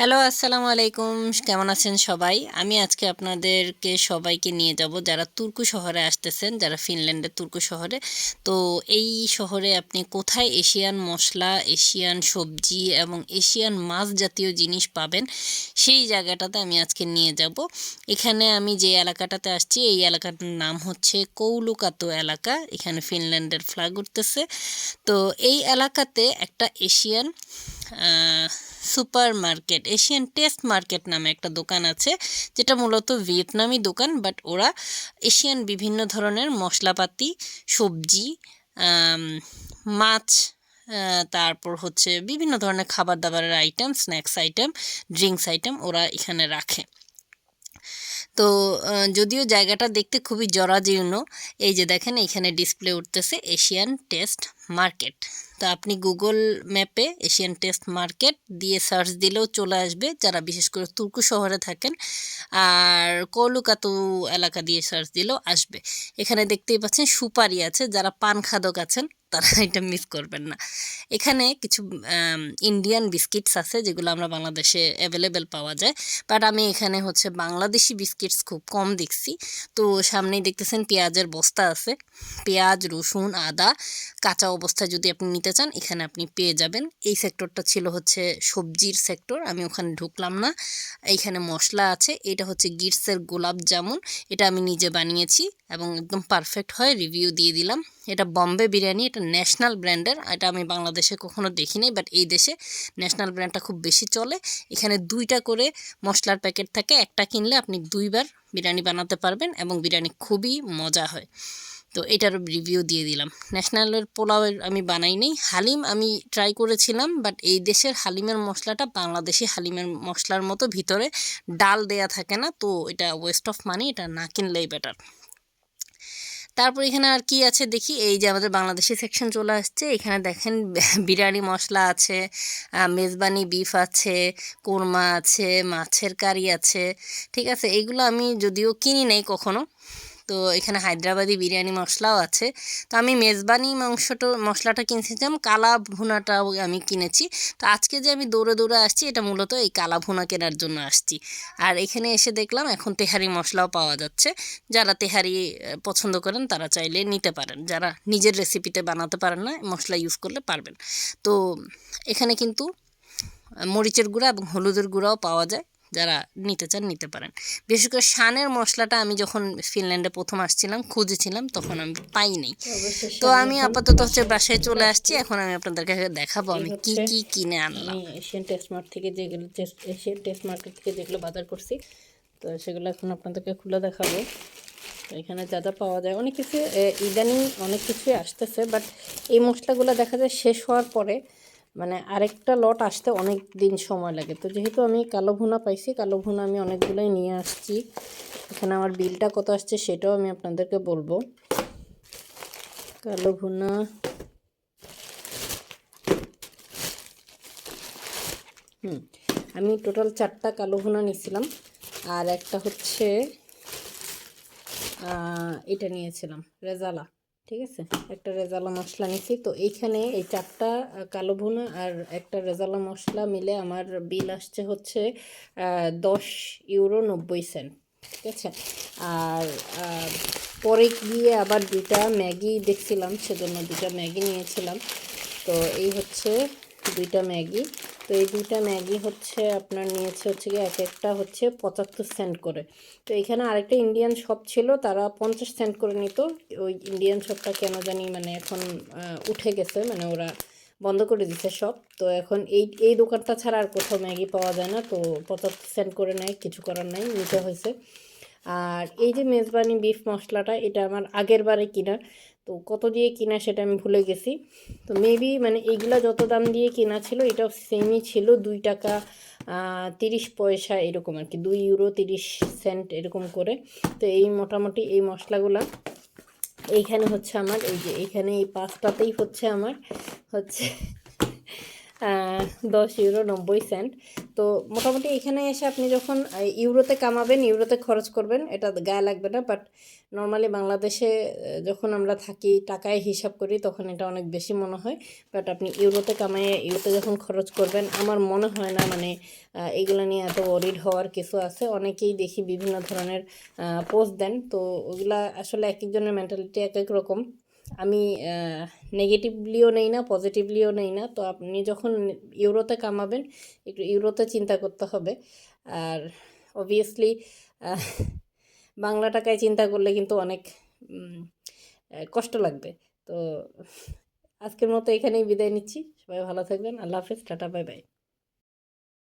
Hello, আসসালামু আলাইকুম। কেমন আছেন সবাই? আমি আজকে আপনাদেরকে সবাইকে নিয়ে যাব যারা তুর্কু শহরে আসতেছেন, যারা ফিনল্যান্ডের তুর্কু শহরে। তো এই শহরে আপনি কোথায় এশিয়ান মশলা, এশিয়ান সবজি এবং এশিয়ান মাছ জাতীয় জিনিস পাবেন, সেই জায়গাটাতে আমি আজকে নিয়ে যাব। এখানে আমি যে এলাকাটাতে আসছি, এই এলাকাটার নাম হচ্ছে কৌলুকাতো এলাকা। এখানে ফিনল্যান্ডের ফ্ল্যাগ উঠতেছে। তো এই এলাকাতে একটা Asian super market Asian taste market নামে একটা দোকান আছে, যেটা মূলত ভিয়েতনামি দোকান, বাট ওরা এশিয়ান বিভিন্ন ধরনের মশলাপাতি, সবজি মাছ তারপর হচ্ছে বিভিন্ন ধরনের খাবার দাবারের item snacks item drinks item ওরা এখানে রাখে। তো যদিও জায়গাটা দেখতে খুবই জরাজীর্ণ, এই যে দেখেন এখানে ডিসপ্লে উঠতেছে এশিয়ান টেস্ট মার্কেট। তো আপনি গুগল ম্যাপে এশিয়ান টেস্ট মার্কেট দিয়ে সার্চ দিলেও চলে আসবে যারা বিশেষ করে তুর্কু শহরে থাকেন। আর কলকাতা এলাকা দিয়ে সার্চ দিলেও আসবে। এখানে দেখতেই পাচ্ছেন সুপারি আছে, যারা পান খাদক আছেন, তারা এটা মিস করবেন না। এখানে কিছু ইন্ডিয়ান বিস্কিটস আছে, যেগুলো আমরা বাংলাদেশে অ্যাভেলেবেল পাওয়া যায়। বাট আমি এখানে হচ্ছে বাংলাদেশি বিস্কিটস খুব কম দেখছি। তো সামনেই দেখতেছেন পেঁয়াজের বস্তা আছে। পেঁয়াজ, রসুন, আদা, কাঁচা অবস্থায় যদি আপনি নিতে চান, এখানে আপনি পেয়ে যাবেন। এই সেক্টরটা ছিল হচ্ছে সবজির সেক্টর আমি ওখানে ঢুকলাম না। এইখানে মশলা আছে, এটা হচ্ছে গিটসের গোলাপ জামুন, এটা আমি নিজে বানিয়েছি এবং একদম পারফেক্ট হয় রিভিউ দিয়ে দিলাম। এটা বম্বে বিরিয়ানি, এটা ন্যাশনাল ব্র্যান্ডের এটা আমি বাংলাদেশে কখনো দেখিনি বাট এই দেশে ন্যাশনাল ব্র্যান্ডটা খুব বেশি চলে। এখানে দুইটা করে মশলার প্যাকেট থাকে, একটা কিনলে আপনি দুইবার বিরিয়ানি বানাতে পারবেন এবং বিরিয়ানি খুবই মজা হয়। তো এটার রিভিউ দিয়ে দিলাম। ন্যাশনালের পোলাওয়ের আমি বানাইনি হালিম আমি ট্রাই করেছিলাম বাট এই দেশের হালিমের মশলাটা বাংলাদেশি হালিমের মশলার মতো ভিতরে ডাল দেয়া থাকে না, তো এটা ওয়েস্ট অফ মানি এটা না কিনলেই বেটার তারপর এখানে আর কি আছে দেখি? এই যে আমাদের বাংলাদেশি সেকশন চলে আসছে। এখানে দেখেন, বিরিয়ানি মশলা আছে মেজবানি বিফ আছে, কোরমা আছে, মাছের কারি আছে। ঠিক আছে এইগুলো আমি যদিও কিনি নাই কখনো। তো এখানে হায়দ্রাবাদি বিরিয়ানি মশলাও আছে। তো আমি মেজবানি মাংসটা, মশলাটা কিনেছিলাম, কালা ভুনাটাও আমি কিনেছি। তো আজকে যে আমি দৌড়ে দৌড়ে আসছি, এটা মূলত এই কালা ভুনা কেনার জন্য আসছি। আর এখানে এসে দেখলাম এখন তেহারি মশলাও পাওয়া যাচ্ছে। যারা তেহারি পছন্দ করেন তারা চাইলে নিতে পারেন। যারা নিজের রেসিপিতে বানাতে পারেন না, মশলা ইউজ করলে পারবেন। তো এখানে কিন্তু মরিচের গুঁড়া এবং হলুদের গুঁড়াও পাওয়া যায়। যারা নিতে চান নিতে পারেন। বিশেষ করে শানের মশলাটা আমি যখন ফিনল্যান্ডে প্রথম আসছিলাম খুঁজেছিলাম তখন আমি পাই নাই। তো আমি আপাতত হচ্ছে বাসায় চলে আসছি এখন আমি আপনাদেরকে দেখাবো আমি কি কি কিনে আনলাম। এশিয়ান টেস্ট মার্ট থেকে যেগুলো এশিয়ান টেস্ট মার্কেট থেকে যেগুলো বাজার করছি তো সেগুলো এখন আপনাদেরকে খুলে দেখাবো। এখানে যা যা পাওয়া যায় অনেক কিছু ইদানিং অনেক কিছুই আসতেছে বাট এই মশলাগুলো দেখা যায় শেষ হওয়ার পরে মানে আরেকটা লট আসতে অনেক দিন সময় লাগে। তো যেহেতু আমি কালো ভুনা পাইছি, কালো ভুনা আমি অনেকগুলোই নিয়ে আসছি। এখানে আমার বিলটা কত আসছে সেটাও আমি আপনাদেরকে বলব। কালো ভুনা। হুম, আমি টোটাল চারটা কালো ভুনা নিয়েছিলাম। আর একটা হচ্ছে এটা নিয়েছিলাম, রেজালা। ঠিক আছে? একটা রেজালা মশলা নিছি। তো এইখানে এই চারটা কালো ভুনা আর একটা রেজালা মশলা মিলে আমার বিল আসছে হচ্ছে দশ ইউরো নব্বই সেন্ট। ঠিক আছে? আর পরে গিয়ে আবার দুটা ম্যাগি দেখছিলাম, সেজন্য দুটা ম্যাগি নিয়েছিলাম। তো এই হচ্ছে দুইটা ম্যাগি। তো এই দুইটা ম্যাগি হচ্ছে আপনার নিয়েছে হচ্ছে কি এক একটা হচ্ছে পঁচাত্তর সেন্ট করে। তো এখানে আরেকটা ইন্ডিয়ান শপ ছিল, তারা পঞ্চাশ সেন্ট করে নিত। ওই ইন্ডিয়ান শপটা কেন জানি মানে এখন উঠে গেছে মানে ওরা বন্ধ করে দিছে সব তো এখন এই এই দোকানটা ছাড়া আর কোথাও ম্যাগি পাওয়া যায় না, তো পঁচাত্তর সেন্ট করে নেয়, কিছু করার নাই, নিতে হয়েছে। আর এই যে মেজবানি বিফ মশলাটা, এটা আমার আগের বারে কিনা। তো কত দিয়ে কিনা সেটা আমি ভুলে গেছি। তো মেবি মানে এইগুলো যত দাম দিয়ে কেনা ছিল, এটাও সেমই ছিল। দুই টাকা তিরিশ পয়সা এরকম আর কি। দুই ইউরো তিরিশ সেন্ট এরকম করে। তো এই মোটামুটি এই মশলাগুলা। এইখানে হচ্ছে আমার, এই যে এইখানে এই পাঁচটাতেই হচ্ছে আমার, হচ্ছে দশ ইউরো নব্বই সেন্ট। তো মোটামুটি এখানে এসে আপনি যখন ইউরোতে কামাবেন, ইউরোতে খরচ করবেন, এটা গায়ে লাগবে না বাট নর্মালি বাংলাদেশে যখন আমরা থাকি, টাকায় হিসাব করি, তখন এটা অনেক বেশি মনে হয়। বাট আপনি ইউরোতে কামাইয়ে, ইউরোতে যখন খরচ করবেন, আমার মনে হয় না মানে এগুলো নিয়ে এত ওরিড হওয়ার কিছু আছে। অনেকেই দেখি বিভিন্ন ধরনের পোস্ট দেন, তো ওগুলা আসলে এক একজনের মেন্টালিটি এক এক রকম। আমি নেগেটিভলিও নেই না পজিটিভলিও নেই না। তো আপনি যখন ইউরোতে কামাবেন, একটু ইউরোতে চিন্তা করতে হবে। আর অবভিয়াসলি বাংলা টাকায় চিন্তা করলে কিন্তু অনেক কষ্ট লাগবে। তো আজকের মতো এখানেই বিদায় নিচ্ছি। সবাই ভালো থাকবেন। আল্লাহ হাফেজ। Tata, bye bye.